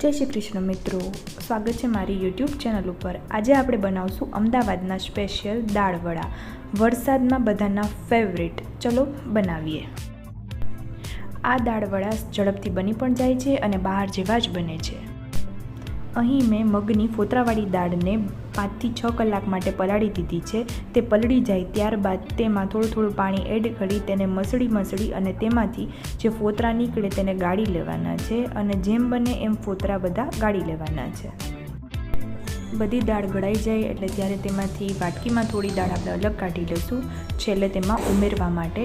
જય શ્રી કૃષ્ણ મિત્રો. સ્વાગત છે મારી યુટ્યુબ ચેનલ ઉપર. આજે આપણે બનાવશું અમદાવાદના સ્પેશિયલ દાળ વડા. વરસાદમાં બધાના ફેવરેટ ચલો બનાવીએ. આ દાળ વડા ઝડપથી બની પણ જાય છે અને બહાર જેવા જ બને છે. અહીં મેં મગની ફોતરાવાળી દાળને પાંચથી છ કલાક માટે પલાળી દીધી છે. તે પલળી જાય ત્યારબાદ તેમાં થોડું થોડું પાણી એડ કરી તેને મસળી મસળી અને તેમાંથી જે ફોતરા નીકળે તેને ગાળી લેવાના છે અને જેમ બને એમ ફોતરા બધા ગાળી લેવાના છે. બધી દાળ ગળાઈ જાય એટલે ત્યારે તેમાંથી વાટકીમાં થોડી દાળ આપણે અલગ કાઢી લઈશું. છેલ્લે તેમાં ઉમેરવા માટે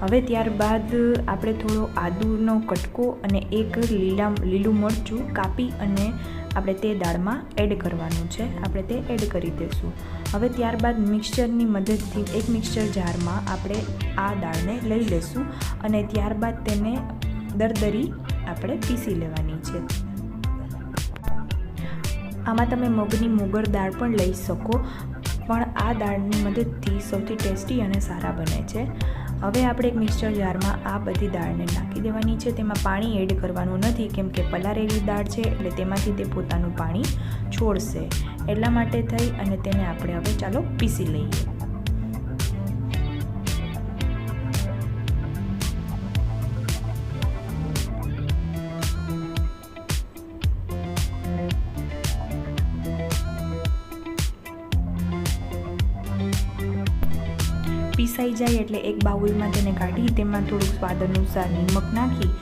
હવે ત્યારબાદ આપણે થોડો આદુનો કટકો અને એક લીલા, લીલું મરચું કાપી અને આપણે તે દાળમાં એડ કરવાનું છે. આપણે તે એડ કરી દઈશું. હવે ત્યારબાદ મિક્સચરની મદદથી એક મિક્સચર જારમાં આપણે આ દાળને લઈ લઈશું અને ત્યારબાદ તેને દરદરી આપણે પીસી લેવાની છે. આમાં તમે મગની મુગર દાળ પણ લઈ શકો, પણ આ દાળની મદદથી સૌથી ટેસ્ટી અને સારા બને છે. હવે આપણે એક મિક્સચર જારમાં આ બધી દાળને નાખી દેવાની છે. તેમાં પાણી એડ કરવાનું નથી, કેમ કે પલારેલી દાળ છે, એટલે તેમાંથી તે પોતાનું પાણી છોડશે. એટલા માટે થઈ અને તેને આપણે હવે ચાલો પીસી લઈએ. પીસાઈ જાય એટલે એક બાઉલમાં તેને કાઢી તેમાં થોડુંક સ્વાદ અનુસાર નિમક નાખી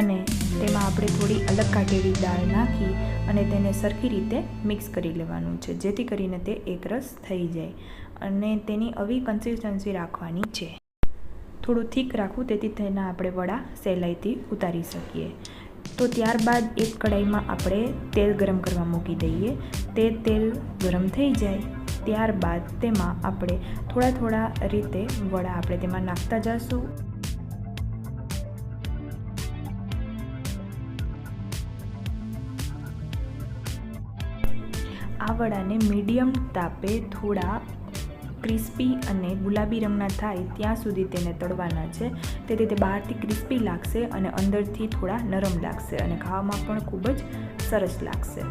અને તેમાં આપણે થોડી અલગ કાઢેલી દાળ નાખી અને તેને સરખી રીતે મિક્સ કરી લેવાનું છે, જેથી કરીને તે એકરસ થઈ જાય અને તેની આવી કન્સિસ્ટન્સી રાખવાની છે. થોડું થીક રાખવું તેથી તેના આપણે વડા સહેલાઈથી ઉતારી શકીએ. તો ત્યારબાદ એક કડાઈમાં આપણે તેલ ગરમ કરવા મૂકી દઈએ. તે તેલ ગરમ થઈ જાય ત્યારબાદ તેમાં આપણે થોડા થોડા રીતે વડા આપણે તેમાં નાખતા જઈશું આ વડાને મીડિયમ તાપે થોડા ક્રિસ્પી અને ગુલાબી રંગના થાય ત્યાં સુધી તેને તળવાના છે. તેથી તે બહારથી ક્રિસ્પી લાગશે અને અંદરથી થોડા નરમ લાગશે અને ખાવામાં પણ ખૂબ જ સરસ લાગશે.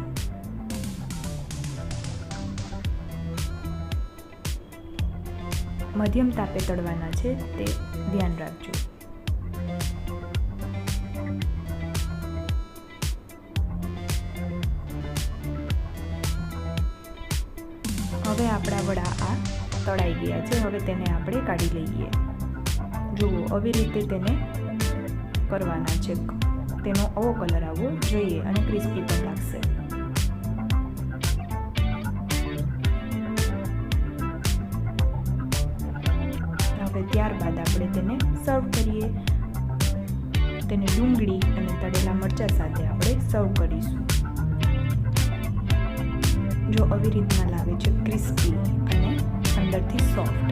મધ્યમ તાપે તળવાના છે તે ધ્યાન રાખજો. હવે આપણા વડા આ તળાઈ ગયા છે. હવે તેને આપણે કાઢી લઈએ. જુઓ, આવી રીતે તેને કરવાના છે. તેનો આવો કલર આવવો જોઈએ અને ક્રિસ્પી પણ લાગશે. હવે ત્યારબાદ આપણે તેને સર્વ કરીએ. તેને ડુંગળી અને તળેલા મરચાં સાથે આપણે સર્વ કરીશું. જો આવી રીતના લાગે છે ક્રિસ્પી અને અંદરથી સોફ્ટ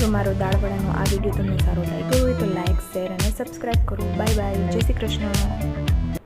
જો મારો દાળવડાનો આ વીડિયો તમને સારો લાગ્યો હોય તો લાઇક શેર અને સબસ્ક્રાઈબ કરો. Bye bye Jai Shri Krishna.